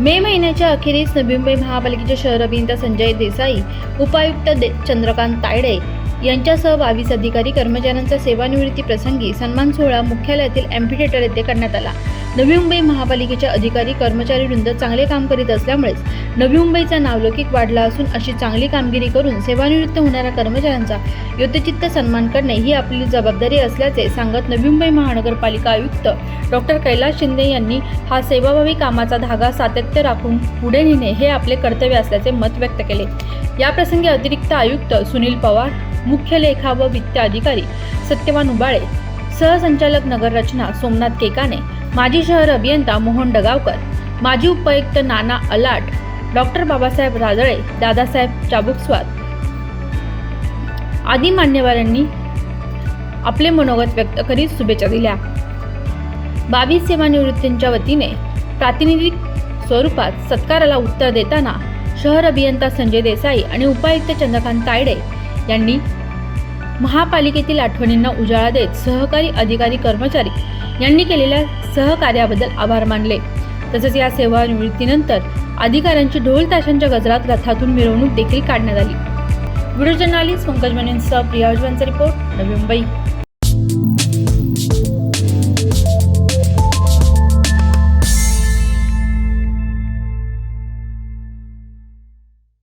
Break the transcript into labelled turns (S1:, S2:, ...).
S1: मे महिन्याच्या अखेरीस नवी मुंबई महापालिकेचे शहर अभियंता संजय देसाई उपायुक्त दे- चंद्रकांत तायडे यांच्यासह बावीस अधिकारी कर्मचाऱ्यांचा सेवानिवृत्ती प्रसंगी सन्मान सोहळा मुख्यालयातील अँफिथेटर येथे करण्यात आला. नवी मुंबई महापालिकेच्या अधिकारी कर्मचारी वृंद चांगले काम करीत असल्यामुळेच नवी मुंबईचा नावलौकिक वाढला असून अशी चांगली कामगिरी करून सेवानिवृत्त होणाऱ्या कर्मचाऱ्यांचा युद्धचित्त सन्मान करणे ही आपली जबाबदारी असल्याचे सांगत नवी मुंबई महानगरपालिका आयुक्त डॉक्टर कैलास शिंदे यांनी हा सेवाभावी कामाचा धागा सातत्य राखून पुढे नेणे हे आपले कर्तव्य असल्याचे मत व्यक्त केले. याप्रसंगी अतिरिक्त आयुक्त सुनील पवार मुख्य लेखा व वित्त अधिकारी सत्यवान उबाळे सहसंचालक नगररचना सोमनाथ केकाने माजी शहर अभियंता मोहन डगावकर माजी उपायुक्त नाना अलाट डॉक्टर बाबासाहेब राजळे दादासाहेब चाबुकस्वार आदी मान्यवरांनी आपले मनोगत व्यक्त करीत शुभेच्छा दिल्या. बावीस सेवानिवृत्तींच्या वतीने प्रातिनिधिक स्वरूपात सत्काराला उत्तर देताना शहर अभियंता संजय देसाई आणि उपायुक्त चंद्रकांत तायडे यांनी महापालिकेतील आठवणींना उजाळा देत सहकारी अधिकारी कर्मचारी यांनी केलेल्या सहकार्याबद्दल आभार मानले. तसेच या सेवानिवृत्तीनंतर अधिकाऱ्यांची ढोल ताशांच्या गजरात रथातून मिरवणूक देखील काढण्यात आली. व्हिडिओ जर्नालिस्ट पंकज मेनेंसह प्रिया उजवांचा रिपोर्ट नवी मुंबई.